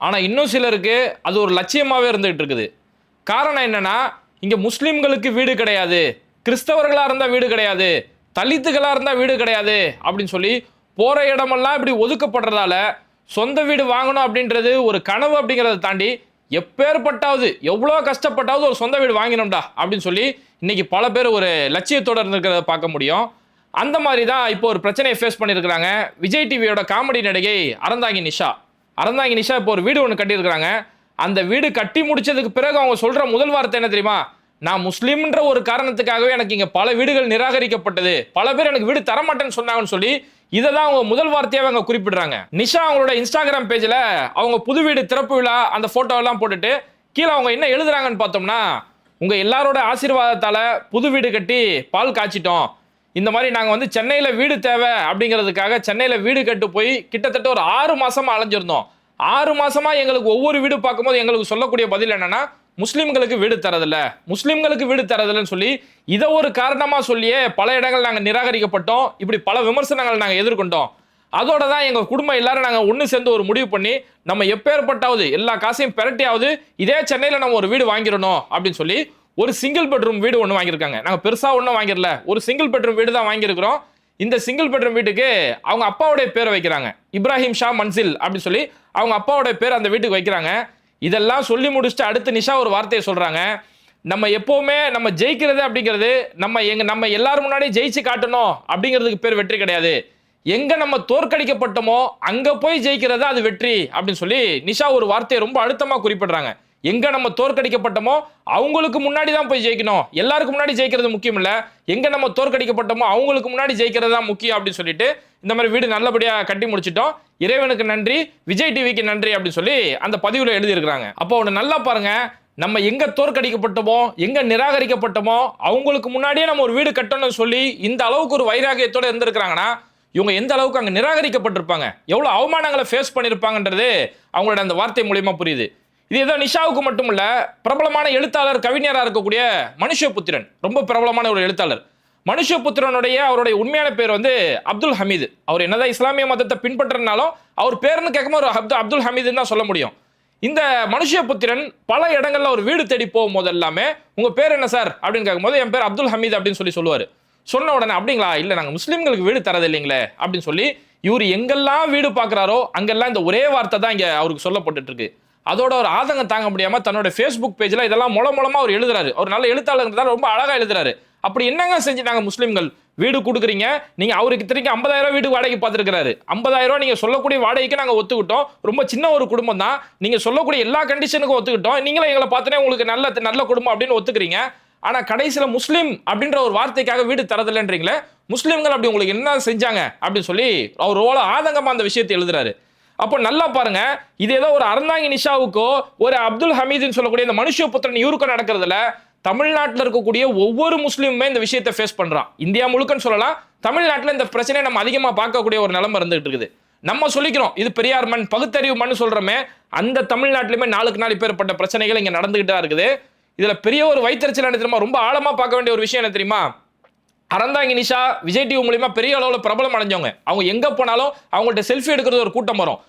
ஆனால் இன்னும் சிலருக்கு அது ஒரு லட்சியமாகவே இருந்துகிட்டு இருக்குது. காரணம் என்னென்னா இங்கே முஸ்லீம்களுக்கு வீடு கிடையாது. கிறிஸ்தவர்களாக இருந்தால் வீடு கிடையாது. தலித்துகளாக இருந்தால் வீடு கிடையாது அப்படின்னு சொல்லி போகிற இடமெல்லாம் இப்படி ஒதுக்கப்படுறதால சொந்த வீடு வாங்கணும் அப்படின்றது ஒரு கனவு அப்படிங்கிறத தாண்டி எப்பேற்பட்டாவது எவ்வளோ கஷ்டப்பட்டாவது ஒரு சொந்த வீடு வாங்கினோம்டா அப்படின்னு சொல்லி இன்றைக்கி பல பேர் ஒரு லட்சியத்தோடு இருந்திருக்கிறத பார்க்க முடியும். அந்த மாதிரி தான் இப்போ ஒரு பிரச்சனையை ஃபேஸ் பண்ணியிருக்கிறாங்க. விஜய் டிவியோட காமெடி நடிகை அறந்தாங்கி நிஷா. அறந்தாங்கி நிஷா இப்போ ஒரு வீடு ஒன்று கட்டியிருக்கிறாங்க. அந்த வீடு கட்டி முடிச்சதுக்கு பிறகு அவங்க சொல்கிற முதல் வார்த்தை என்ன தெரியுமா? நான் முஸ்லீம்ன்ற ஒரு காரணத்துக்காகவே எனக்கு இங்கே பல வீடுகள் நிராகரிக்கப்பட்டது. பல பேர் எனக்கு வீடு தரமாட்டேன்னு சொன்னாங்கன்னு சொல்லி இதை தான் அவங்க முதல் வார்த்தையாக அவங்க குறிப்பிடுறாங்க. நிஷா அவங்களோட இன்ஸ்டாகிராம் பேஜில் அவங்க புது வீடு திறப்பு விழா அந்த ஃபோட்டோவெல்லாம் போட்டுட்டு கீழே அவங்க என்ன எழுதுறாங்கன்னு பார்த்தோம்னா உங்கள் எல்லாரோட ஆசீர்வாதத்தால் புது வீடு கட்டி பால் காய்ச்சிட்டோம். இந்த மாதிரி நாங்கள் வந்து சென்னையில் வீடு தேவை அப்படிங்கிறதுக்காக சென்னையில் வீடு கட்டு போய் கிட்டத்தட்ட ஒரு ஆறு மாதமாக அலைஞ்சிருந்தோம். ஆறு மாதமாக எங்களுக்கு ஒவ்வொரு வீடு பார்க்கும்போது எங்களுக்கு சொல்லக்கூடிய பதில் என்னென்னா முஸ்லீம்களுக்கு வீடு தரதில்ல. முஸ்லீம்களுக்கு வீடு தரதில்லைன்னு சொல்லி இதை ஒரு காரணமாக சொல்லியே பல இடங்கள் நாங்கள் நிராகரிக்கப்பட்டோம். இப்படி பல விமர்சனங்கள் நாங்கள் எதிர்கொண்டோம். அதோட தான் எங்கள் குடும்பம் எல்லாரும் நாங்கள் ஒன்று சேர்ந்து ஒரு முடிவு பண்ணி நம்ம எப்பேற்பட்டாவது எல்லா காசையும் பெரட்டியாவது இதே சென்னையில் நம்ம ஒரு வீடு வாங்கிடணும் அப்படின்னு சொல்லி ஒரு சிங்கிள் பெட்ரூம் வீடு ஒன்று வாங்கியிருக்காங்க. நாங்கள் பெருசாக ஒன்றும் வாங்கிடல. ஒரு சிங்கிள் பெட்ரூம் வீடு தான் வாங்கியிருக்கிறோம். இந்த சிங்கிள் பெட்ரூம் வீட்டுக்கு அவங்க அப்பாவுடைய பேரை வைக்கிறாங்க. இப்ராஹிம் ஷா மன்சில் அப்படின்னு சொல்லி அவங்க அப்பாவுடைய பேர் அந்த வீட்டுக்கு வைக்கிறாங்க. இதெல்லாம் சொல்லி முடிச்சுட்டு அடுத்து நிஷா ஒரு வார்த்தையை சொல்கிறாங்க நம்ம எப்போவுமே நம்ம ஜெயிக்கிறது அப்படிங்கிறது நம்ம எங்க நம்ம எல்லாரும் முன்னாடி ஜெயிச்சு காட்டணும் அப்படிங்கிறதுக்கு பேர் வெற்றி கிடையாது. எங்க நம்ம தோற்கடிக்கப்பட்டோமோ அங்க போய் ஜெயிக்கிறது அது வெற்றி அப்படின்னு சொல்லி நிஷா ஒரு வார்த்தையை ரொம்ப அழுத்தமாக குறிப்பிடுறாங்க. எங்க நம்ம தோற்கடிக்கப்பட்டோமோ அவங்களுக்கு முன்னாடி தான் போய் ஜெயிக்கணும். எல்லாருக்கும் முன்னாடி ஜெயிக்கிறது முக்கியம் இல்ல எங்க நம்ம தோற்கடிக்கப்பட்டோமோ அவங்களுக்கு முன்னாடி ஜெயிக்கிறது தான் முக்கியம் அப்படின்னு சொல்லிட்டு இந்த மாதிரி வீடு நல்லபடியா கட்டி முடிச்சிட்டோம். இறைவனுக்கு நன்றி விஜய் டிவிக்கு நன்றி அப்படின்னு சொல்லி அந்த பதிவுல எழுதியிருக்கிறாங்க. அப்போ ஒன்று நல்லா பாருங்க. நம்ம எங்க தோற்கடிக்கப்பட்டோமோ எங்க நிராகரிக்கப்பட்டோமோ அவங்களுக்கு முன்னாடியே நம்ம ஒரு வீடு கட்டணும்னு சொல்லி இந்த அளவுக்கு ஒரு வைராகியத்தோட இருந்திருக்கிறாங்கன்னா இவங்க எந்த அளவுக்கு அங்கே நிராகரிக்கப்பட்டிருப்பாங்க? எவ்வளோ அவமானங்களை ஃபேஸ் பண்ணியிருப்பாங்கன்றது அவங்களோட அந்த வார்த்தை மூலியமா புரியுது. இது ஏதோ நிஷாவுக்கு மட்டும் இல்லை பிரபலமான எழுத்தாளர் கவிஞராக இருக்கக்கூடிய மனுஷபுத்திரன். ரொம்ப பிரபலமான ஒரு எழுத்தாளர். மனுஷபுத்திரனுடைய அவருடைய உண்மையான பேர் வந்து அப்துல் ஹமீது. அவர் என்னதான் இஸ்லாமிய மதத்தை பின்பற்றனாலும் அவர் பேர்னு கேட்கும்போது ஒரு அப்து அப்துல் ஹமீதுன்னு தான் சொல்ல முடியும். இந்த மனுஷபுத்திரன் பல இடங்களில் ஒரு வீடு தேடி போகும்போது எல்லாமே உங்கள் பேர் என்ன சார்? அப்படின்னு கேட்கும்போது என் பேர் அப்துல் ஹமீத் அப்படின்னு சொல்லி சொல்லுவார். சொன்ன உடனே அப்படிங்களா? இல்லை நாங்கள் முஸ்லீம்களுக்கு வீடு தரது இல்லைங்களே அப்படின்னு சொல்லி இவர் எங்கெல்லாம் வீடு பார்க்குறாரோ அங்கெல்லாம் இந்த ஒரே வார்த்தை தான் இங்கே அவருக்கு சொல்லப்பட்டுட்டுருக்கு அதோட ஒரு ஆதங்கம் தாங்க முடியாமல் தன்னோட ஃபேஸ்புக் பேஜில் இதெல்லாம் மூலம் மூலமாக அவர் எழுதுறாரு. அவர் நல்ல எழுத்தாளர் ரொம்ப அழகாக எழுதுறாரு. அப்படி என்னங்க செஞ்சுட்டாங்க முஸ்லீம்கள்? வீடு கொடுக்குறீங்க. நீங்கள் அவருக்கு திரும்பி ஐம்பதாயிரம் ரூபா வீடு வாடகை பார்த்துருக்காரு ஐம்பதாயிரம் ரூபா நீங்கள் சொல்லக்கூடிய வாடகைக்கு நாங்கள் ஒத்துக்கிட்டோம். ரொம்ப சின்ன ஒரு குடும்பம் தான். நீங்கள் சொல்லக்கூடிய எல்லா கண்டிஷனுக்கும் ஒத்துக்கிட்டோம். நீங்களும் எங்களை பார்த்தோன்னே உங்களுக்கு நல்ல நல்ல குடும்பம் அப்படின்னு ஒத்துக்கிறீங்க. ஆனால் கடைசியில் முஸ்லீம் அப்படின்ற ஒரு வார்த்தைக்காக வீடு தரதில்லைன்றீங்களே முஸ்லீம்கள் அப்படி உங்களுக்கு என்ன செஞ்சாங்க? அப்படின்னு சொல்லி அவர் ஓல ஆதங்கமாக அந்த விஷயத்தை எழுதுறாரு. அப்போ நல்லா பாருங்க இது ஏதோ ஒரு அறந்தாங்கி நிஷாவுக்கோ ஒரு அப்துல் ஹமீதுன்னு சொல்லக்கூடிய இந்த மனுஷ புத்திரன் இவருக்கும் நடக்கிறதுல தமிழ்நாட்டில் இருக்கக்கூடிய ஒவ்வொரு முஸ்லீமுமே இந்த விஷயத்தை ஃபேஸ் பண்ணுறான் இந்தியா முழுக்கன்னு சொல்லலாம் தமிழ்நாட்டில் இந்த பிரச்சனையை நம்ம அதிகமாக பார்க்கக்கூடிய ஒரு நிலைமை இருந்துகிட்டு இருக்குது. நம்ம சொல்லிக்கிறோம் இது பெரியார் மண் பகுத்தறிவு மண் சொல்கிறோமே அந்த தமிழ்நாட்டிலுமே நாளுக்கு நாள் இப்பேற்பட்ட பிரச்சனைகள் இங்கே நடந்துகிட்டு தான் இருக்குது. இதில் பெரிய ஒரு வைத்தறிச்சல் என்ன தெரியுமா? ரொம்ப ஆழமாக பார்க்க வேண்டிய ஒரு விஷயம் என்ன தெரியுமா? அறந்தாங்கி நிஷா விஜய் டிவி மூலிமா பெரிய அளவில் பிரபலம் அடைஞ்சவங்க. அவங்க எங்கே போனாலும் அவங்கள்ட்ட செல்ஃபி எடுக்கிறது ஒரு கூட்டம் வரும்.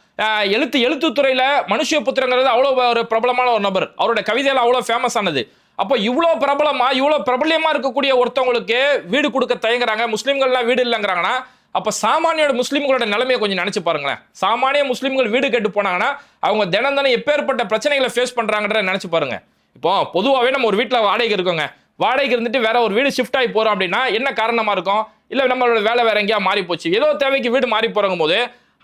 எழுத்து எழுத்து துறையில் மனுஷிய புத்திரங்கிறது அவ்வளோ ஒரு பிரபலமான ஒரு நபர். அவரோட கவிதையெல்லாம் அவ்வளோ ஃபேமஸ் ஆனது. அப்போ இவ்வளோ பிரபலமாக இவ்வளோ பிரபலமாக இருக்கக்கூடிய ஒருத்தவங்களுக்கு வீடு கொடுக்க தயங்குறாங்க. முஸ்லீம்கள்லாம் வீடு இல்லைங்கிறாங்கன்னா அப்போ சாமானியோட முஸ்லீம்களோட நிலைமையை கொஞ்சம் நினச்சி பாருங்களேன். சாமானிய முஸ்லீம்கள் வீடு கேட்டு போனாங்கன்னா அவங்க தினம் தினம் எப்பேற்பட்ட பிரச்சனைகளை ஃபேஸ் பண்ணுறாங்கன்ற நினச்சி பாருங்கள் இப்போ பொதுவாகவே நம்ம ஒரு வீட்டில் வாடகைக்கு இருக்கோங்க. வாடகைக்கு இருந்துட்டு வேற ஒரு வீடு ஷிஃப்ட் ஆகி போறோம் அப்படின்னா என்ன காரணமா இருக்கும்? இல்ல நம்மளோட வேலை வேற எங்கேயா மாறி போச்சு. ஏதோ தேவைக்கு வீடு மாறி போறங்க போது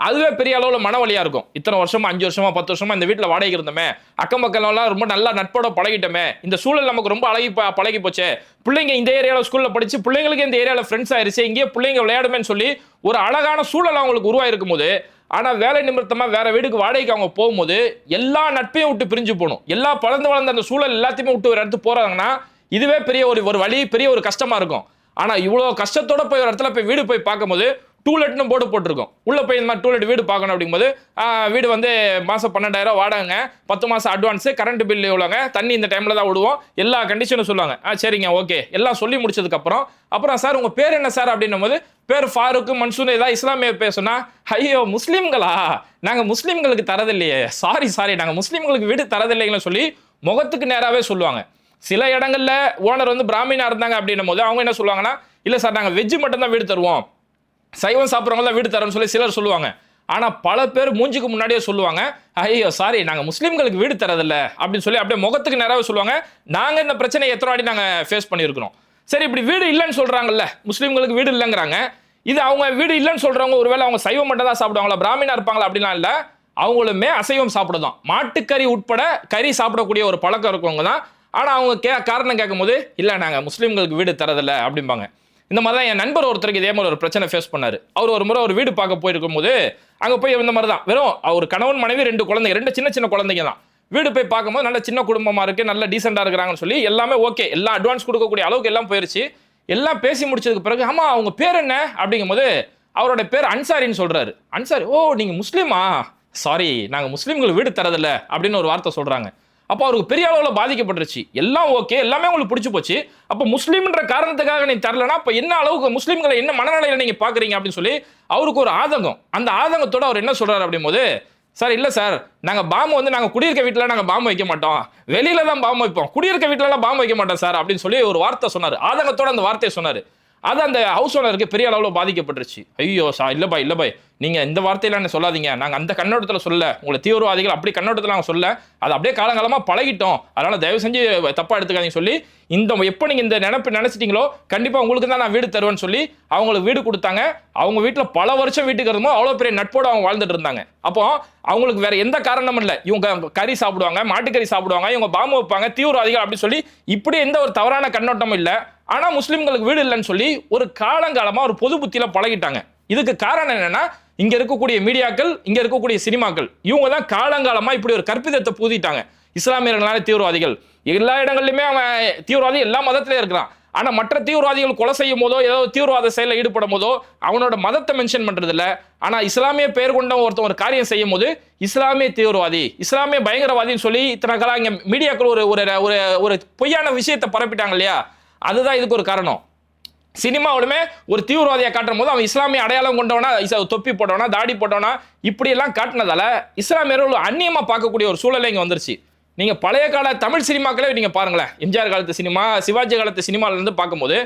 அதுவே பெரிய அளவில் மனவலியா இருக்கும். இத்தனை வருஷமா அஞ்சு வருஷமா பத்து வருஷமா இந்த வீட்டில் வாடகை இருந்தோமே அக்கம் பக்கம் எல்லாம் ரொம்ப நல்லா நட்போட பழகிட்டோமே இந்த சூழல் நமக்கு ரொம்ப அழகி பழகி போச்சே பிள்ளைங்க இந்த ஏரியாவில் ஸ்கூல்ல படிச்சு பிள்ளைங்களுக்கு இந்த ஏரியாவில் ஃப்ரெண்ட்ஸ் ஆயிருச்சு இங்கேயே பிள்ளைங்க விளையாடுமேன்னு சொல்லி ஒரு அழகான சூழல் அவங்களுக்கு உருவாயிருக்கும் போது ஆனா வேலை நிமித்தமா வேற வீடுக்கு வாடகைக்கு அவங்க போகும்போது எல்லா நட்பையும் விட்டு பிரிஞ்சு போகணும். எல்லா பழந்து வளர்ந்த அந்த சூழல் எல்லாத்தையுமே விட்டு ஒரு இடத்துக்கு போறாங்கன்னா இதுவே பெரிய ஒரு ஒரு வழி பெரிய ஒரு கஷ்டமா இருக்கும். ஆனா இவ்வளோ கஷ்டத்தோட போய் ஒரு இடத்துல போய் வீடு போய் பார்க்கும்போது டூலெட்னு போர்டு போட்டிருக்கோம். உள்ள போய் இந்த மாதிரி டூலெட் வீடு பார்க்கணும் அப்படிங்கும்போது வீடு வந்து மாசம் பன்னெண்டாயிரம் வாடகைங்க. பத்து மாசம் அட்வான்ஸ் கரண்ட் பில் எவ்வளோங்க? தண்ணி இந்த டைம்ல தான் விடுவோம் எல்லா கண்டிஷனும் சொல்லுவாங்க. ஆ சரிங்க ஓகே எல்லாம் சொல்லி முடிச்சதுக்கு அப்புறம் அப்புறம் சார் உங்க பேர் என்ன சார் அப்படின்னும் போது பேர் ஃபாரூக் மன்சூன் ஏதாவது இஸ்லாமிய பேசுனா ஐயோ முஸ்லீம்களா? நாங்க முஸ்லீம்களுக்கு தரதில்லையே. சாரி சாரி நாங்க முஸ்லீம்களுக்கு வீடு தரதில்லைங்கன்னு சொல்லி முகத்துக்கு நேராகவே சொல்லுவாங்க. சில இடங்களில் ஓனர் வந்து பிராமினா இருந்தாங்க அப்படின்னும் போது அவங்க என்ன சொல்லுவாங்கன்னா இல்லை சார் நாங்கள் வெஜ்ஜு மட்டும்தான் வீடு தருவோம். சைவம் சாப்பிட்றவங்க தான் வீடு தரோம்னு சொல்லி சிலர் சொல்லுவாங்க. ஆனால் பல பேர் மூஞ்சுக்கு முன்னாடியே சொல்லுவாங்க ஐயோ சாரி நாங்கள் முஸ்லீம்களுக்கு வீடு தரதில்ல. அப்படின்னு சொல்லி அப்படியே முகத்துக்கு நேராகவே சொல்லுவாங்க. நாங்கள் இந்த பிரச்சனையை எத்தனை வாட்டி நாங்கள் ஃபேஸ் பண்ணியிருக்கிறோம். சரி இப்படி வீடு இல்லைன்னு சொல்கிறாங்கல்ல முஸ்லீம்களுக்கு வீடு இல்லைங்கிறாங்க. இது அவங்க வீடு இல்லைன்னு சொல்கிறவங்க ஒருவேளை அவங்க சைவம் மட்டும் தான் சாப்பிடுவாங்களா பிராமணா இருப்பாங்களா அப்படிலாம் இல்லை. அவங்களுமே அசைவம் சாப்பிடுதான் மாட்டுக்கறி உட்பட கறி சாப்பிடக்கூடிய ஒரு பழக்கம் இருக்கவங்க தான். ஆனால் அவங்க கே காரணம் கேட்கும்போது இல்லை நாங்கள் முஸ்லீம்களுக்கு வீடு தரதில்லை அப்படிம்பாங்க. இந்த மாதிரி தான் என் நண்பர் ஒருத்தருக்கு இதே மாதிரி ஒரு பிரச்சனை ஃபேஸ் பண்ணார். அவர் ஒரு முறை ஒரு வீடு பார்க்க போயிருக்கும் போது அங்கே போய் இந்த மாதிரி தான் வெறும் அவர் கணவன் மனைவி ரெண்டு குழந்தைங்க ரெண்டு சின்ன சின்ன குழந்தைங்க தான். வீடு போய் பார்க்கும்போது நல்ல சின்ன குடும்பமாக இருக்குது நல்ல டீசெண்டாக இருக்கிறாங்கன்னு சொல்லி எல்லாமே ஓகே எல்லாம் அட்வான்ஸ் கொடுக்கக்கூடிய அளவுக்கு எல்லாம் போயிடுச்சு எல்லாம் பேசி முடிச்சதுக்கு பிறகு ஆமாம் அவங்க பேர் என்ன? அப்படிங்கும்போது அவரோட பேர் அன்சாரின்னு சொல்கிறாரு அன்சாரி ஓ நீங்கள் முஸ்லீமா? சாரி நாங்கள் முஸ்லீம்களுக்கு வீடு தரதில்லை அப்படின்னு ஒரு வார்த்தை சொல்கிறாங்க அப்போ அவருக்கு பெரிய அளவில் பாதிக்கப்பட்டுருச்சு. எல்லாம் ஓகே எல்லாமே உங்களுக்கு பிடிச்சி போச்சு. அப்போ முஸ்லீம்ன்ற காரணத்துக்காக நீ தரலனா அப்போ என்ன அளவுக்கு முஸ்லீம்களை என்ன மனநிலையில் நீங்கள் பார்க்குறீங்க அப்படின்னு சொல்லி அவருக்கு ஒரு ஆதங்கம். அந்த ஆதங்கத்தோடு அவர் என்ன சொல்கிறார் அப்படிங்கும்போது சார் இல்லை சார் நாங்கள் பாம்பு வந்து நாங்கள் குடியிருக்க வீட்டில் நாங்கள் பாம்பு வைக்க மாட்டோம். வெளியில தான் பாம்பு வைப்போம். குடியிருக்க வீட்டிலலாம் பாம்பு வைக்க மாட்டோம் சார் அப்படின்னு சொல்லி ஒரு வார்த்தை சொன்னார். ஆதங்கத்தோட அந்த வார்த்தையை சொன்னார். அது அந்த ஹவுஸ் ஓனருக்கு பெரிய அளவில் பாதிக்கப்பட்டுருச்சு. ஐயோ சா இல்ல பாய் நீங்கள் பாய். இந்த வார்த்தையெல்லாம் என்ன சொல்லாதீங்க? நாங்கள் அந்த கண்ணோட்டத்தில் சொல்ல உங்களை தீவிரவாதிகள் அப்படி கண்ணோட்டத்தில் நாங்கள் சொல்ல அது அப்படியே காலங்காலமாக பழகிட்டோம். அதனால் தயவு செஞ்சு தப்பாக எடுத்துக்காதீங்க சொல்லி இந்த எப்போ நீங்கள் இந்த நினப்பு நினச்சிட்டிங்களோ கண்டிப்பாக உங்களுக்கு தான் நான் வீடு தருவேன்னு சொல்லி அவங்களுக்கு வீடு கொடுத்தாங்க. அவங்க வீட்டில் பல வருஷம் வீட்டுக்கு இருந்தோம். அவ்வளோ பெரிய நட்போட அவங்க வாழ்ந்துட்டு இருந்தாங்க. அப்போ அவங்களுக்கு வேற எந்த காரணமும் இல்லை. இவங்க கறி சாப்பிடுவாங்க மாட்டுக்கறி சாப்பிடுவாங்க இவங்க பாம்பு வைப்பாங்க தீவிரவாதிகள் அப்படின்னு சொல்லி இப்படி எந்த ஒரு தவறான கண்ணோட்டமும் இல்லை. ஆனால் முஸ்லீம்களுக்கு வீடு இல்லைன்னு சொல்லி ஒரு காலங்காலமாக ஒரு பொது புத்தியில் பழகிட்டாங்க. இதுக்கு காரணம் என்னென்னா இங்கே இருக்கக்கூடிய மீடியாக்கள் இங்கே இருக்கக்கூடிய சினிமாக்கள் இவங்க தான் காலங்காலமாக இப்படி ஒரு கற்பிதத்தை பூதிட்டாங்க இஸ்லாமியர்களால தீவிரவாதிகள். எல்லா இடங்கள்லையுமே அவன் தீவிரவாதி எல்லா மதத்திலேயே இருக்கிறான். ஆனால் மற்ற தீவிரவாதிகள் கொலை செய்யும் போதோ ஏதோ தீவிரவாத செயலில் ஈடுபடும் போதோ அவனோட மதத்தை மென்ஷன் பண்ணுறதில்ல ஆனால் இஸ்லாமிய பெயர் கொண்ட ஒருத்தன் ஒரு காரியம் செய்யும் போது இஸ்லாமிய தீவிரவாதி இஸ்லாமிய பயங்கரவாதின்னு சொல்லி இத்தனை காலம் இங்கே மீடியாக்கள் ஒரு ஒரு ஒரு ஒரு பொய்யான விஷயத்தை பரப்பிட்டாங்க இல்லையா? அதுதான் இதுக்கு ஒரு காரணம். சினிமாவிலுமே ஒரு தீவிரவாதியை காட்டும் போது அவன் இஸ்லாமிய அடையாளம் கொண்டவனா தொப்பி போட்டவனா தாடி போட்டவனா இப்படியெல்லாம் காட்டினதால இஸ்லாமியர்கள் அந்நியமாக பார்க்கக்கூடிய ஒரு சூழலை இங்கே வந்துருச்சு. நீங்கள் பழைய கால தமிழ் சினிமாக்களே நீங்கள் பாருங்களேன். எம்ஜிஆர் காலத்து சினிமா சிவாஜி காலத்து சினிமாவிலேருந்து பார்க்கும்போது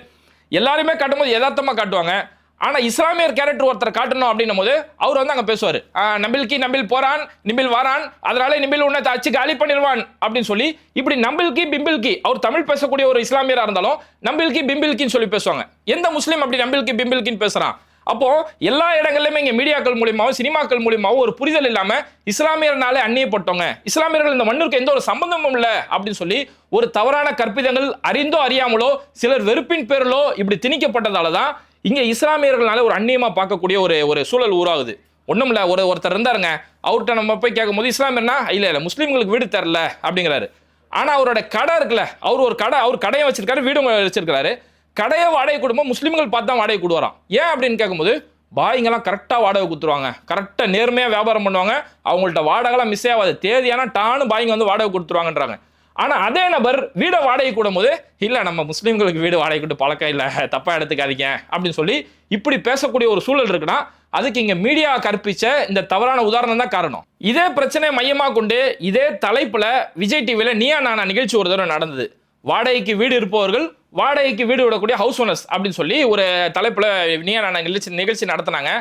எல்லாருமே காட்டும்போது யதார்த்தமாக காட்டுவாங்க. ஆனால் இஸ்லாமியர் கேரக்டர் ஒருத்தர் காட்டணும் அப்படின்னும் போது அவர் வந்து அங்கே பேசுவார். நம்பில்கி நம்பில் போறான் நிம்பில் வாரான் அதனால நிம்பில் உன்னை அச்சு காலி பண்ணிடுவான் அப்படின்னு சொல்லி இப்படி நம்பில்கி பிம்பில்கி அவர் தமிழ் பேசக்கூடிய ஒரு இஸ்லாமியராக இருந்தாலும் நம்பில்கி பிம்பில்கின்னு சொல்லி பேசுவாங்க. எந்த முஸ்லீம் அப்படி நம்பில்கி பிம்பில்கின்னு பேசுகிறான் அப்போ எல்லா இடங்கள்லையுமே இங்கே மீடியாக்கள் மூலியமாகவும் சினிமாக்கள் மூலியமாகவும் ஒரு புரிதல் இல்லாமல் இஸ்லாமியர்னாலே அந்நியப்பட்டவங்க. இஸ்லாமியர்கள் இந்த மண்ணிற்கு எந்த ஒரு சம்பந்தமும் இல்லை அப்படின்னு சொல்லி ஒரு தவறான கற்பிதங்கள் அறிந்தோ அறியாமலோ சிலர் வெறுப்பின் பேரிலோ இப்படி திணிக்கப்பட்டதால தான் இங்கே இஸ்லாமியர்களால ஒரு அந்நியமாக பார்க்கக்கூடிய ஒரு ஒரு சூழல் உருவாகுது. ஒன்றும் இல்லை ஒரு ஒருத்தர் இருந்தாருங்க அவர்கிட்ட நம்ம போய் கேட்கும்போது இஸ்லாமியர்னா இல்லை இல்லை முஸ்லீம்களுக்கு வீடு தரல அப்படிங்கிறாரு. ஆனால் அவரோட கடை இருக்குல்ல அவர் ஒரு கடை அவர் கடையை வச்சிருக்காரு வீடும் வச்சிருக்கிறாரு. கடையை வாடகை கொடுக்கும்போது முஸ்லீம்கள் பார்த்து தான் வாடகை கொடுவாராம். ஏன் அப்படின்னு கேட்கும்போது பாய்ங்கெல்லாம் கரெக்டாக வாடகை கொடுத்துருவாங்க. கரெக்டாக நேர்மையாக வியாபாரம் பண்ணுவாங்க. அவங்கள்ட்ட வாடகைலாம் மிஸ் ஆகாது. தேதியான டானு பாய்ங்க வந்து வாடகை கொடுத்துருவாங்கன்றாங்க. ஆனால் அதே நபர் வீடை வாடகை கூடும்போது இல்லை நம்ம முஸ்லீம்களுக்கு வீடு வாடகை கூட்டு பழக்கம் இல்லை தப்பாக எடுத்துக்காதீங்க அப்படின்னு சொல்லி இப்படி பேசக்கூடிய ஒரு சூழல் இருக்குன்னா அதுக்கு இங்கே மீடியா கற்பிச்ச இந்த தவறான உதாரணம் தான் காரணம். இதே பிரச்சனையை மையமாக கொண்டு இதே தலைப்பில் விஜய் டிவியில் நீயா நானா நிகழ்ச்சி ஒரு தடவை நடந்தது. வாடகைக்கு வீடு இருப்பவர்கள் வாடகைக்கு வீடு விடக்கூடிய ஹவுஸ் ஓனர்ஸ் அப்படின்னு சொல்லி ஒரு தலைப்பில் நீயா நானா நிகழ்ச்சி நிகழ்ச்சி நடத்தினாங்க.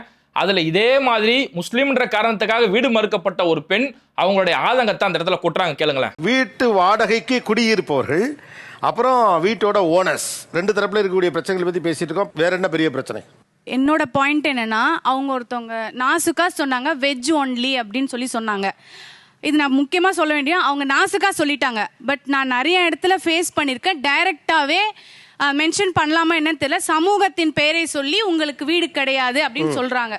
அதுல இதே மாதிரி முஸ்லீம்ன்ற காரணத்துக்காக வீடு மறுக்கப்பட்ட ஒரு பெண் அவங்களுடைய ஆதங்கத்தை அந்த இடத்துல கொட்டுறாங்க. கேளுங்களேன். வீட்டு வாடகைக்கு குடியிருப்பவர்கள் அப்புறம் வீட்டோட ஓனர்ஸ் ரெண்டு தரப்புல இருக்கக்கூடிய பிரச்சனைகளை பத்தி பேசிட்டு இருக்கோம். வேற என்ன பெரிய பிரச்சனை? என்னோட பாயிண்ட் என்னன்னா அவங்க ஒருத்தவங்க நாசுக்கா சொன்னாங்க வெஜ் ஒன்லி அப்படின்னு சொல்லி சொன்னாங்க. இது நான் முக்கியமாக சொல்ல வேண்டிய அவங்க நாசுக்கா சொல்லிட்டாங்க. பட் நான் நிறைய இடத்துல ஃபேஸ் பண்ணியிருக்கேன் டைரெக்டாகவே மென்ஷன் பண்ணலாமா என்னன்னு தெரியல. சமூகத்தின் பெயரை சொல்லி உங்களுக்கு வீடு கிடையாது அப்படின்னு சொல்றாங்க.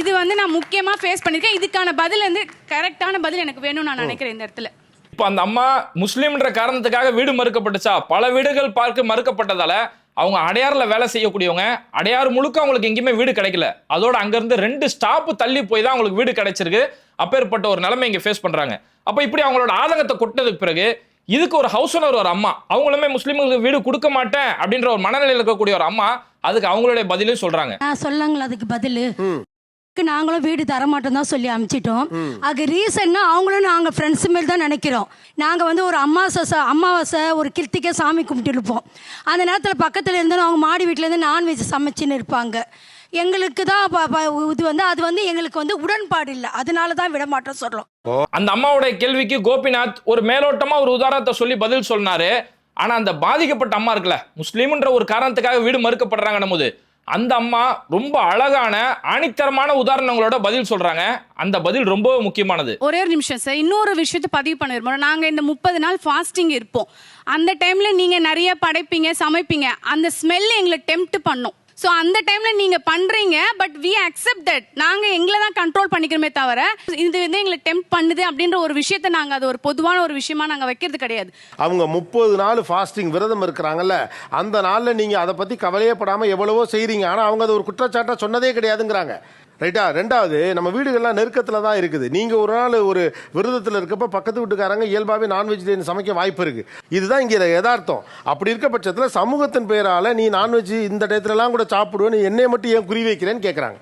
இது வந்து நான் முக்கியமாக ஃபேஸ் பண்ணியிருக்கேன் இதுக்கான பதில் வந்து கரெக்டான பதில் எனக்கு வேணும்னு நான் நினைக்கிறேன் இந்த இடத்துல. இப்போ அந்த அம்மா முஸ்லீம்ன்ற காரணத்துக்காக வீடு மறுக்கப்பட்டுச்சா? பல வீடுகள் பார்க்க மறுக்கப்பட்டதால அவங்க அடையாறுல வேலை செய்யக்கூடியவங்க அடையாறு முழுக்க அவங்களுக்கு எங்கேயுமே வீடு கிடைக்கல. அதோட அங்கிருந்து ரெண்டு ஸ்டாப் தள்ளி போய் தான் அவங்களுக்கு வீடு கிடைச்சிருக்கு. அப்பேற்பட்ட ஒரு நிலைமை இங்க ஃபேஸ் பண்றாங்க. அப்ப இப்படி அவங்களோட ஆதங்கத்தை கொட்டதுக்கு பிறகு இதுக்கு ஒரு ஹவுஸ் ஓனர் ஒரு அம்மா. அவங்களுமே முஸ்லீம்களுக்கு வீடு கொடுக்க மாட்டேன் அப்படின்ற ஒரு மனநிலையில் இருக்கக்கூடிய ஒரு அம்மா அதுக்கு அவங்களுடைய பதிலும் சொல்றாங்க. நான் சொல்லங்களா அதுக்கு பதில். நாங்களும் வீடு தர மாட்டோம் தான் சொல்லி அனுப்பிச்சிட்டோம் அதுக்கு ரீசன்னா அவங்களும் நாங்கள் ஃப்ரெண்ட்ஸ் மாரி தான் நினைக்கிறோம். நாங்கள் வந்து ஒரு அமாவாசை அமாவாசை ஒரு கிருத்திகை சாமி கும்பிட்டு இருப்போம். அந்த நேரத்தில் பக்கத்தில் இருந்து அவங்க மாடி வீட்டிலேருந்து நான்வெஜ் சமைச்சின்னு இருப்பாங்க. எங்களுக்கு தான் ப- ப- இது வந்து அது வந்து எங்களுக்கு வந்து உடன்பாடு இல்லை. அதனால தான் விட மாட்டோம் சொல்கிறோம் அந்த அம்மாவுடைய கேள்விக்கு கோபிநாத் ஒரு மேலோட்டமா ஒரு உதாரணத்தை சொல்லி பதில் சொன்னாரு. ஆனா அந்த பாதிக்கப்பட்ட அம்மா இருக்குல்ல முஸ்லீம்ன்ற ஒரு காரணத்துக்காக வீடு மறுக்கப்படுறாங்கன்னும் போது அந்த அம்மா ரொம்ப அழகான ஆணித்தரமான உதாரணங்களோட பதில் சொல்றாங்க. அந்த பதில் ரொம்ப முக்கியமானது. ஒரே ஒரு நிமிஷம் சார். இன்னொரு விஷயத்தை பதிவு பண்ண விரும்புகிறோம் நாங்கள் இந்த முப்பது நாள் ஃபாஸ்டிங் இருப்போம். அந்த டைமில் நீங்கள் நிறைய படைப்பீங்க சமைப்பீங்க. அந்த ஸ்மெல் எங்களை டெம்ப்ட் பண்ணும். ஸோ அந்த டைமில் நீங்கள் பண்ணுறீங்க பட் வி அக்செப்ட் தட் நாங்கள் எங்களை தான் கண்ட்ரோல் பண்ணிக்கிறோமே தவிர இது வந்து எங்களை டெம்ப் பண்ணுது அப்படின்ற ஒரு விஷயத்தை நாங்கள் அது ஒரு பொதுவான ஒரு விஷயமா நாங்கள் வைக்கிறது கிடையாது. அவங்க முப்பது நாள் ஃபாஸ்டிங் விரதம் இருக்கிறாங்கல்ல அந்த நாளில் நீங்கள் அதை பற்றி கவலையே படாமல் எவ்வளவோ செய்கிறீங்க ஆனால் அவங்க அது ஒரு குற்றச்சாட்டாக சொன்னதே கிடையாதுங்கிறாங்க. ரைட்டா? ரெண்டாவது நம்ம வீடுகள்லாம் நெருக்கத்தில் தான் இருக்குது. நீங்கள் ஒரு நாள் ஒரு விரதத்தில் இருக்கப்ப பக்கத்து வீட்டுக்காரங்க இயல்பாகவே நான் வெஜிடேரியன் சமைக்க வாய்ப்பு இருக்குது இதுதான் இங்கே யதார்த்தம். அப்படி இருக்க பட்சத்தில் சமூகத்தின் பெயரால் நீ நான்வெஜ் இந்த டயத்துலலாம் கூட சாப்பிடுவேன்னு என்னை மட்டும் ஏன் குறி வைக்கிறேன்னு கேட்குறாங்க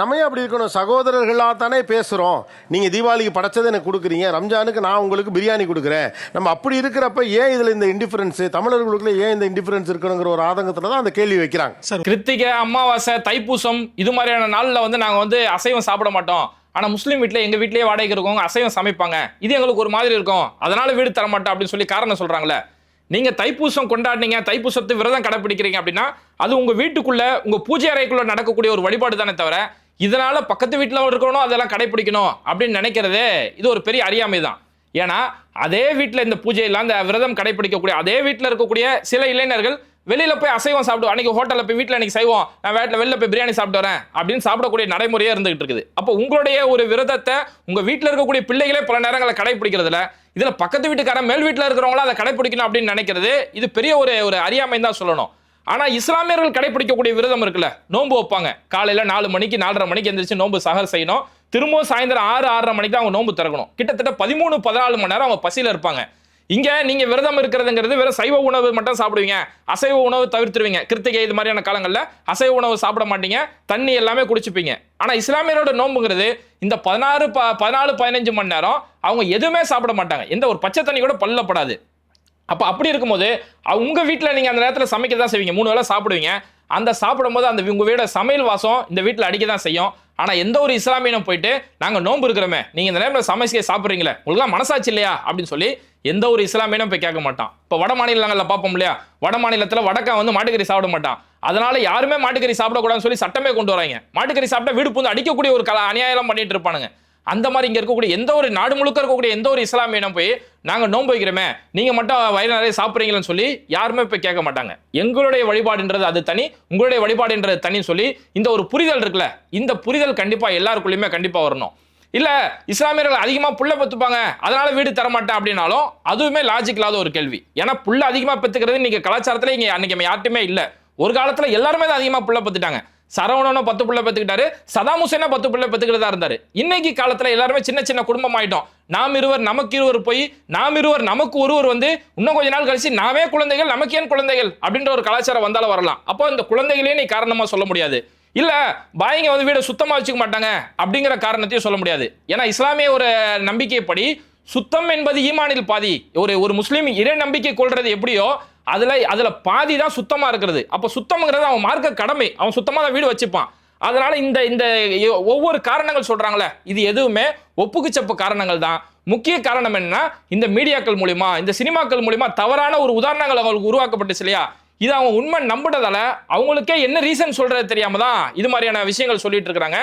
நம்ம ஏன் அப்படி இருக்கணும். சகோதரர்களாக தானே பேசுகிறோம் நீங்கள் தீபாவளிக்கு படைச்சதை எனக்கு கொடுக்குறீங்க. ரம்ஜானுக்கு நான் உங்களுக்கு பிரியாணி கொடுக்குறேன். நம்ம அப்படி இருக்கிறப்ப ஏன் இதில் இந்த இண்டிஃபரன்ஸு தமிழர்களுக்குள்ள ஏன் இந்த இண்டிஃபரன்ஸ் இருக்கணுங்கிற ஒரு ஆதங்கத்தில் தான் அந்த கேள்வி வைக்கிறாங்க. சார் கிருத்திகை அமாவாசை தைப்பூசம் இது மாதிரியான நாளில் வந்து நாங்கள் வந்து அசைவம் சாப்பிட மாட்டோம். ஆனால் முஸ்லீம் வீட்டில் எங்கள் வீட்லயே வாடகைக்கு இருக்கவங்க அசைவம் சமைப்பாங்க. இது எங்களுக்கு ஒரு மாதிரி இருக்கும். அதனால் வீடு தர மாட்டோம் அப்படின்னு சொல்லி காரணம் சொல்கிறாங்களே நீங்கள் தைப்பூசம் கொண்டாடினீங்க தைப்பூசத்து விரதம் கடைப்பிடிக்கிறீங்க அப்படின்னா அது உங்கள் வீட்டுக்குள்ளே உங்கள் பூஜை அறைக்குள்ளே நடக்கக்கூடிய ஒரு வழிபாடு தானே தவிர இதனால் பக்கத்து வீட்டில் இருக்கணும் அதெல்லாம் கடைப்பிடிக்கணும் அப்படின்னு நினைக்கிறதே இது ஒரு பெரிய அறியாமை தான். ஏன்னா அதே வீட்டில் இந்த பூஜையெல்லாம் அந்த விரதம் கடைப்பிடிக்கக்கூடிய அதே வீட்டில் இருக்கக்கூடிய சில இளைஞர்கள் வெளியில போய் அசைவம் சாப்பிடுவோம். அன்னைக்கு ஹோட்டலில் போய் வீட்டில் அன்னைக்கு செய்வோம் நான் வீட்டில் வெளில போய் பிரியாணி சாப்பிட்டு வரேன் அப்படின்னு சாப்பிடக்கூடிய நடைமுறையே இருந்துகிட்டு இருக்குது. அப்போ உங்களுடைய ஒரு விரதத்தை உங்க வீட்டில் இருக்கக்கூடிய பிள்ளைகளே பல நேரங்களில் கடைப்பிடிக்கிறதுல இதில் பக்கத்து வீட்டுக்காரன் மேல் வீட்டில் இருக்கிறவங்களும் அதை கடைப்பிடிக்கணும் அப்படின்னு நினைக்கிறது இது பெரிய ஒரு ஒரு அறியாமை தான் சொல்லணும். ஆனால் இஸ்லாமியர்கள் கடைப்பிடிக்கக்கூடிய விரதம் இருக்குல்ல நோன்பு வைப்பாங்க. காலையில் நாலு மணிக்கு நாலரை மணிக்கு எந்திரிச்சு நோன்பு சகர் செய்யணும். திரும்பவும் சாயந்தரம் ஆறு ஆறரை மணிக்கு தான் அவங்க நோன்பு திறக்கணும். கிட்டத்தட்ட பதிமூணு பதினாலு மணி நேரம் அவங்க பசியில் இருப்பாங்க. இங்கே நீங்கள் விரதம் இருக்கிறதுங்கிறது வெறும் சைவ உணவு மட்டும் சாப்பிடுவீங்க. அசைவ உணவு தவிர்த்துருவீங்க. கிருத்திகை இது மாதிரியான காலங்களில் அசைவ உணவு சாப்பிட மாட்டீங்க. தண்ணி எல்லாமே குடிச்சுப்பீங்க. ஆனால் இஸ்லாமியரோட நோம்புங்கிறது இந்த பதினாறு ப- பதினாலு பதினஞ்சு மணி நேரம் அவங்க எதுவுமே சாப்பிட மாட்டாங்க. எந்த ஒரு பச்சை தண்ணி கூட பல்லப்படாது. அப்போ அப்படி இருக்கும்போது உங்கள் வீட்டில் நீங்கள் அந்த நேரத்தில் சமைக்க தான் செய்வீங்க. மூணு வேளை சாப்பிடுவீங்க. அந்த சாப்பிடும்போது அந்த உங்கள் வீட சமையல் வாசம் இந்த வீட்டில் அடிக்க தான் செய்யும். ஆனால் எந்த ஒரு இஸ்லாமியனும் போயிட்டு நாங்கள் நோன்பு இருக்கிறோமே. நீங்கள் இந்த நேரத்தில் சமைச்சிக்க சாப்பிட்றீங்களே. உங்களுக்குலாம் மனசாச்சு இல்லையா? அப்படின்னு சொல்லி எந்த ஒரு இஸ்லாமியனும் போய் கேட்க மாட்டான். இப்போ வட மாநிலங்களில் பார்ப்போம் இல்லையா? வட மாநிலத்தில் வடக்கா வந்து மாட்டுக்கறி சாப்பிட மாட்டான். அதனால யாருமே மாட்டுக்கறி சாப்பிடக்கூடாதுன்னு சொல்லி சட்டமே கொண்டு வராங்க. மாட்டுக்கறி சாப்பிட்டா வீடு பூந்து அடிக்கக்கூடிய ஒரு கல அநியாயம் பண்ணிட்டு இருப்பானுங்க. அந்த மாதிரி இங்கே இருக்கக்கூடிய எந்த ஒரு நாடு முழுக்க இருக்கக்கூடிய எந்த ஒரு இஸ்லாமியிடம் போய் நாங்கள் நோன்பு வைக்கிறோமே நீங்கள் மட்டும் வயிறு நிறைய சாப்பிட்றீங்களன்னு சொல்லி யாருமே போய் கேட்க மாட்டாங்க. எங்களுடைய வழிபாடுன்றது அது தனி உங்களுடைய வழிபாடுன்றது தனி சொல்லி இந்த ஒரு புரிதல் இருக்குல்ல இந்த புரிதல் கண்டிப்பாக எல்லாருக்குள்ளேயுமே கண்டிப்பாக வரணும். இல்லை இஸ்லாமியர்கள் அதிகமாக புள்ள பத்துப்பாங்க அதனால வீடு தர மாட்டேன் அப்படின்னாலும் அதுவுமே லாஜிக் இல்லாத ஒரு கேள்வி. ஏன்னா புள்ள அதிகமாக பெத்துக்கிறது நீங்க கலாச்சாரத்துல இங்கே அன்னைக்கு யார்ட்டுமே இல்லை. ஒரு காலத்தில் எல்லாருமே தான் அதிகமாக புள்ள பத்துட்டாங்க. சரவணனும் பத்து பிள்ளை பெற்றுக்கிட்டாரு சதாம் ஹுசேனா பத்து பிள்ளை பெத்துக்கிட்டு இருந்தாரு. இன்னைக்கு காலத்தில் எல்லாருமே சின்ன சின்ன குடும்பம் ஆயிட்டோம். நாம் இருவர் நமக்கு இருவர் போய் நாம் இருவர் நமக்கு ஒருவர் வந்து இன்னும் கொஞ்ச நாள் கழிச்சு நாமே குழந்தைகள் நமக்கு ஏன் குழந்தைகள் அப்படின்ற ஒரு கலாச்சாரம் வந்தாலும் வரலாம். அப்போ இந்த குழந்தைகளே நீ காரணமாக சொல்ல முடியாது. இல்லை பாய்ங்க வந்து வீடை சுத்தமாக வச்சுக்க மாட்டாங்க அப்படிங்கிற காரணத்தையும் சொல்ல முடியாது. ஏன்னா இஸ்லாமிய ஒரு நம்பிக்கைப்படி சுத்தம் என்பது ஈமானில் பாதி. ஒரு ஒரு முஸ்லீம் இறை நம்பிக்கை கொள்வது எப்படியோ அதில் அதில் பாதி தான் சுத்தமாக இருக்கிறது. அப்போ சுத்தம்ங்கிறது அவன் மார்க்க கடமை. அவன் சுத்தமாக தான் வீடு வச்சுப்பான். அதனால் இந்த இந்த ஒவ்வொரு காரணங்கள் சொல்கிறாங்களே இது எதுவுமே ஒப்புக்குச்சப்பு காரணங்கள் தான். முக்கிய காரணம் என்னன்னா இந்த மீடியாக்கள் மூலிமா இந்த சினிமாக்கள் மூலிமா தவறான ஒரு உதாரணங்கள் அவங்களுக்கு உருவாக்கப்பட்டுச்சு இல்லையா? இது அவங்க உண்மை நம்பினதால அவங்களுக்கே என்ன ரீசன் சொல்றது தெரியாம தான் இது மாதிரியான விஷயங்கள் சொல்லிட்டு இருக்கிறாங்க.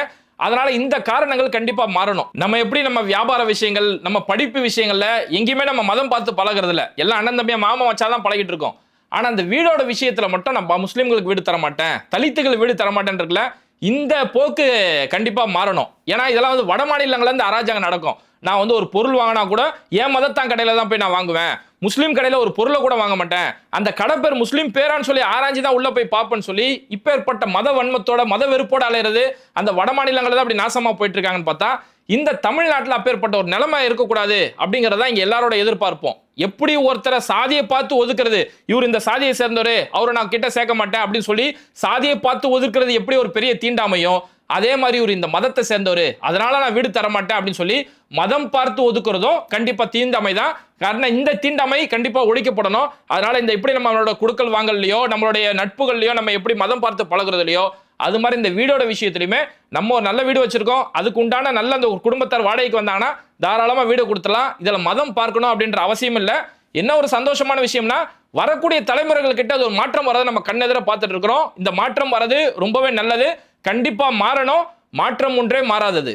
அதனால இந்த காரணங்கள் கண்டிப்பா மாறணும். நம்ம எப்படி நம்ம வியாபார விஷயங்கள் நம்ம படிப்பு விஷயங்கள்ல எங்கேயுமே நம்ம மதம் பார்த்து பழகுறது இல்ல எல்லாம் அண்ணன் தம்பியா மாமா வச்சாதான் பழகிட்டு இருக்கோம். ஆனா அந்த வீடோட விஷயத்துல மட்டும் நம்ம முஸ்லீம்களுக்கு வீடு தர மாட்டேன் தலித்துகள் வீடு தர மாட்டேன் இருக்குல்ல இந்த போக்கு கண்டிப்பாக மாறணும். ஏன்னா இதெல்லாம் வந்து வட மாநிலங்கள்லேருந்து அராஜகம் நடக்கும். நான் வந்து ஒரு பொருள் வாங்கினா கூட என் மதத்தான் கடையில் தான் போய் நான் வாங்குவேன். முஸ்லீம் கடையில் ஒரு பொருளை கூட வாங்க மாட்டேன். அந்த கடை பேர் முஸ்லீம் பேரான்னு சொல்லி ஆராய்ச்சி தான் உள்ளே போய் பார்ப்பேன்னு சொல்லி இப்போ ஏற்பட்ட மத வன்மத்தோட மத வெறுப்போட அலையிறது அந்த வட மாநிலங்களில் தான் அப்படி நாசமாக போயிட்டு இருக்காங்கன்னு பார்த்தா இந்த தமிழ்நாட்டில் அப்பேற்பட்ட ஒரு நிலைமை இருக்கக்கூடாது அப்படிங்கறத இங்கே எல்லாரோட எதிர்பார்ப்போம். எப்படி ஒருத்தரை சாதியை பார்த்து ஒதுக்குறது? இவர் இந்த சாதியை சேர்ந்தவர் அவரை நான் கிட்ட சேர்க்க மாட்டேன் அப்படின்னு சொல்லி சாதியை பார்த்து ஒதுக்குறது எப்படி ஒரு பெரிய தீண்டாமையும்? அதே மாதிரி இவர் இந்த மதத்தை சேர்ந்தவர் அதனால நான் வீடு தர மாட்டேன் அப்படின்னு சொல்லி மதம் பார்த்து ஒதுக்குறதும் கண்டிப்பாக தீண்டாமை தான் காரணம் இந்த தீண்டாமை கண்டிப்பாக ஒழிக்கப்படணும். அதனால இந்த எப்படி நம்ம நம்மளோட குடுக்கல் வாங்கல்லையோ நம்மளுடைய நட்புகள்லையோ நம்ம எப்படி மதம் பார்த்து பழகுறதுலையோ அது மாதிரி இந்த வீடோட விஷயத்துலையுமே நம்ம ஒரு நல்ல வீடு வச்சிருக்கோம். அதுக்கு உண்டான நல்ல அந்த ஒரு குடும்பத்தார் வாடகைக்கு வந்தாங்கன்னா தாராளமாக வீடு கொடுத்துலாம் இதில் மதம் பார்க்கணும் அப்படின்ற அவசியம் இல்லை. என்ன ஒரு சந்தோஷமான விஷயம்னா வரக்கூடிய தலைமுறைகள் கிட்ட அது ஒரு மாற்றம் வரதை நம்ம கண்ணெதிர பார்த்துட்டு இருக்கிறோம். இந்த மாற்றம் வரது ரொம்பவே நல்லது. கண்டிப்பாக மாறணும். மாற்றம் ஒன்றே மாறாதது.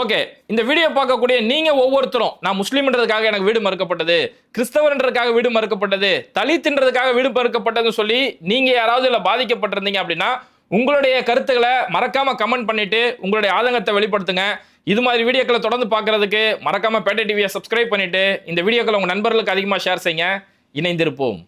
ஓகே. இந்த வீடியோ பார்க்கக்கூடிய நீங்க ஒவ்வொருத்தரும் நான் முஸ்லீம்ன்றதுக்காக எனக்கு வீடு மறுக்கப்பட்டது கிறிஸ்தவர்ன்றதுக்காக வீடு மறுக்கப்பட்டது தலித்துன்றதுக்காக வீடு மறுக்கப்பட்டதுன்னு சொல்லி நீங்க யாராவது இல்லை பாதிக்கப்பட்டிருந்தீங்க அப்படின்னா உங்களுடைய கருத்துக்களை மறக்காமல் கமெண்ட் பண்ணிவிட்டு உங்களுடைய ஆதங்கத்தை வெளிப்படுத்துங்க. இது மாதிரி வீடியோக்களை தொடர்ந்து பார்க்குறதுக்கு மறக்காமல் பேட்டை டிவியை சப்ஸ்கிரைப் பண்ணிவிட்டு இந்த வீடியோக்களை உங்கள் நண்பர்களுக்கு அதிகமாக ஷேர் செய்யுங்க. இணைந்திருப்போம்.